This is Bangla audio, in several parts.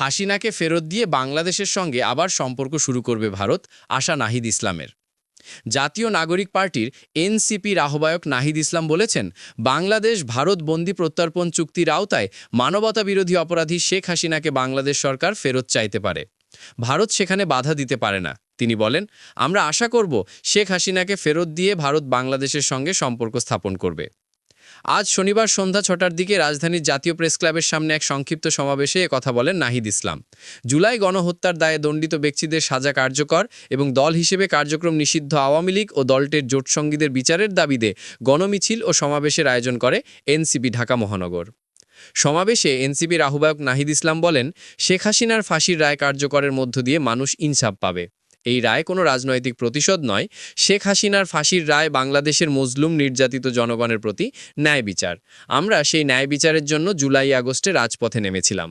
হাসিনাকে ফেরত দিয়ে বাংলাদেশের সঙ্গে আবার সম্পর্ক শুরু করবে ভারত, আশা নাহিদ ইসলামের। জাতীয় নাগরিক পার্টির এনসিপির আহ্বায়ক নাহিদ ইসলাম বলেছেন, বাংলাদেশ ভারত বন্দি প্রত্যর্পণ চুক্তির আওতায় মানবতা বিরোধী অপরাধী শেখ হাসিনাকে বাংলাদেশ সরকার ফেরত চাইতে পারে। ভারত সেখানে বাধা দিতে পারে না। তিনি বলেন, আমরা আশা করব শেখ হাসিনাকে ফেরত দিয়ে ভারত বাংলাদেশের সঙ্গে সম্পর্ক স্থাপন করবে। আজ শনিবার সন্ধ্যা ছটার দিকে রাজধানীর জাতীয় প্রেস ক্লাবের সামনে এক সংক্ষিপ্ত সমাবেশে কথা বলেন নাহিদ ইসলাম। জুলাই গণহত্যার দায়ে দণ্ডিত ব্যক্তিদের সাজা কার্যকর এবং দল হিসেবে কার্যক্রম নিষিদ্ধ আওয়ামী লীগ ও দলটির জোটসঙ্গীদের বিচারের দাবিতে গণমিছিল ও সমাবেশের আয়োজন করে এনসিপি ঢাকা মহানগর। সমাবেশে এনসিপির আহ্বায়ক নাহিদ ইসলাম বলেন, শেখ হাসিনার ফাঁসির রায় কার্যকরের মধ্য দিয়ে মানুষ ইনসাফ পাবে। এই রায় কোনো রাজনৈতিক প্রতিশোধ নয়। শেখ হাসিনার ফাঁসির রায় বাংলাদেশের মজলুম নির্যাতিত জনগণের প্রতি ন্যায় বিচার। আমরা সেই ন্যায় বিচারের জন্য জুলাই আগস্টে রাজপথে নেমেছিলাম।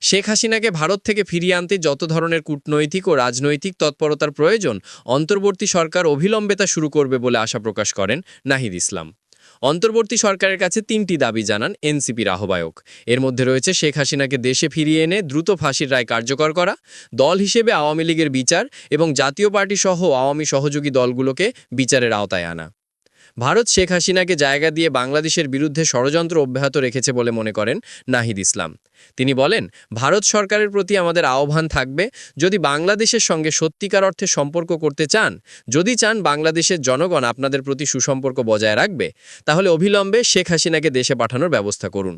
শেখ হাসিনাকে ভারত থেকে ফিরিয়ে আনতে যত ধরনের কূটনৈতিক ও রাজনৈতিক তৎপরতার প্রয়োজন, অন্তর্বর্তী সরকার অবিলম্বে তা শুরু করবে বলে আশা প্রকাশ করেন নাহিদ ইসলাম। অন্তর্বর্তী সরকারের কাছে তিনটি দাবি জানান এনসিপির আহ্বায়ক। এর মধ্যে রয়েছে শেখ হাসিনাকে দেশে ফিরিয়ে এনে দ্রুত ফাঁসির রায় কার্যকর করা, দল হিসেবে আওয়ামী লীগের বিচার এবং জাতীয় পার্টি সহ আওয়ামী সহযোগী দলগুলোকে বিচারের আওতায় আনা। ভারত শেখ হাসিনাকে জায়গা দিয়ে বাংলাদেশের বিরুদ্ধে ষড়যন্ত্র অব্যাহত রেখেছে বলে মনে করেন নাহিদ ইসলাম। তিনি বলেন, ভারত সরকারের প্রতি আমাদের আহ্বান থাকবে, যদি বাংলাদেশের সঙ্গে সত্যিকার অর্থে সম্পর্ক করতে চান, যদি চান বাংলাদেশের জনগণ আপনাদের প্রতি সুসম্পর্ক বজায় রাখবে, তাহলে অবিলম্বে শেখ হাসিনাকে দেশে পাঠানোর ব্যবস্থা করুন।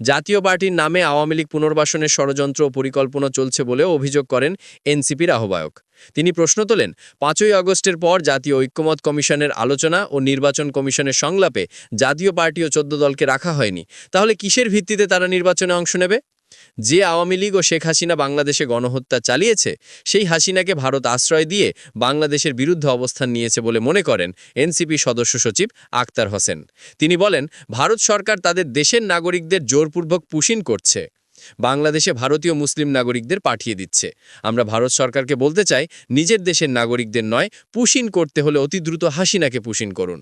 জাতীয় পার্টির নামে আওয়ামী লীগ পুনর্বাসনের ষড়যন্ত্র ও পরিকল্পনা চলছে বলেও অভিযোগ করেন এনসিপির আহ্বায়ক। তিনি প্রশ্ন তোলেন, পাঁচই আগস্টের পর জাতীয় ঐক্যমত কমিশনের আলোচনা ও নির্বাচন কমিশনের সংলাপে জাতীয় পার্টি ও চোদ্দ দলকে রাখা হয়নি। তাহলে কিসের ভিত্তিতে তারা নির্বাচনে অংশ নেবে? যে আওয়ামী লীগ ও শেখ হাসিনা বাংলাদেশে গণহত্যা চালিয়েছে, সেই হাসিনাকে ভারত আশ্রয় দিয়ে বাংলাদেশের বিরুদ্ধে অবস্থান নিয়েছে বলে মনে করেন এনসিপি সদস্য সচিব আক্তার হোসেন। তিনি বলেন, ভারত সরকার তাদের দেশের নাগরিকদের জোরপূর্বক পুশিন করছে। বাংলাদেশে ভারতীয় মুসলিম নাগরিকদের পাঠিয়ে দিচ্ছে। আমরা ভারত সরকারকে বলতে চাই, নিজের দেশের নাগরিকদের নয়, পুশিন করতে হলে অতি দ্রুত হাসিনাকে পুশিন করুন।